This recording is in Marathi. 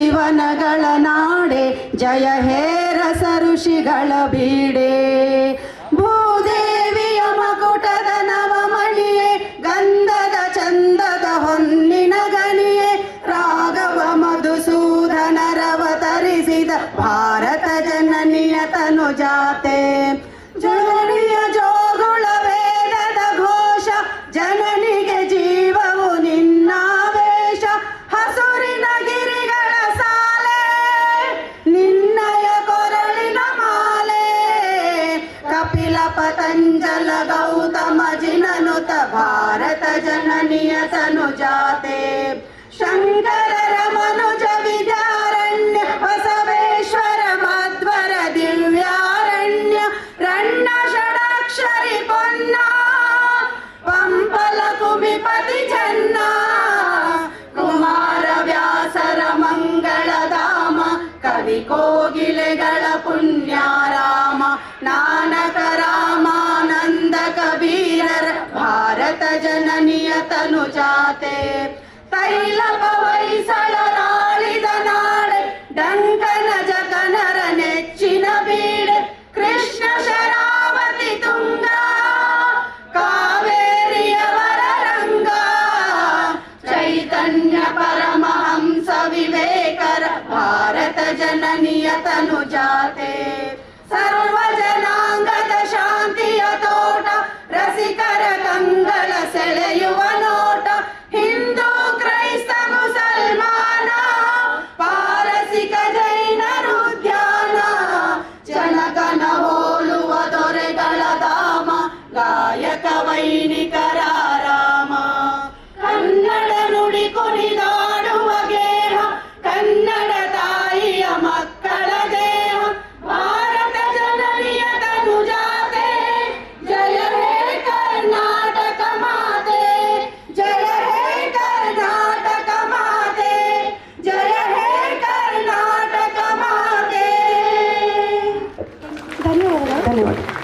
ಶಿವನಗಳ ನಾಡೆ, ಜಯ ಹೇ ರಸ ಋಷಿಗಳ ಬೀಡೆ. ಭೂದೇವಿಯ ಮಕುಟದ ನವಮಣಿಯೇ, ಗಂಧದ ಚಂದದ ಹೊನ್ನಿನ ಗಣಿಯೇ. ರಾಘವ ಮಧುಸೂದನರವತರಿಸಿದ ಭಾರತ ಜನನಿಯ ತನು ಜಾತೆ. ಜನನಿಯ ಜೋಗುಳ ವೇದದ ಘೋಷ, ಜನನಿಗೆ पतञ्जल गौतम जिननुत भारत जननीय तनुजाते शङ्कर रमनुज विद्यारण्य बसवेश्वर मध्वर दिव्यारण्य रण्ण षडाक्षरि पन्ना। पम्पल कुमिपति जन्ना कुमार व्यासर मङ्गलधाम कवि कोगिलगण जननीय तनुजाते तैल पवै सळराळिद नाडे डङ्कन जगनर नेच्चिन बीडे। कृष्ण शरावति तुङ्गा कावेरिय वररङ्गा चैतन्य परमहंस विवेकर भारत जननीय तनुजाते ಕಾಯಕವೈನಿಕರ ರಾಮ ಕನ್ನಡ ನುಡಿ ಕುಣಿದಾಡುವ ಗೇಹ ಕನ್ನಡ ತಾಯಿಯ ಮಕ್ಕಳ ದೇಹ ಭಾರತ ಜನನಿಯ ತನುಜಾತೆ ಜಯ ಹೇ ಕರ್ನಾಟಕ ಮಾತೆ ಜಯ ಹೇ ಕರ್ನಾಟಕ ಮಾತೆ ಜಯ ಹೇ ಕರ್ನಾಟಕ ಮಾತೆ ಧನ್ಯವಾದ ಧನ್ಯವಾದ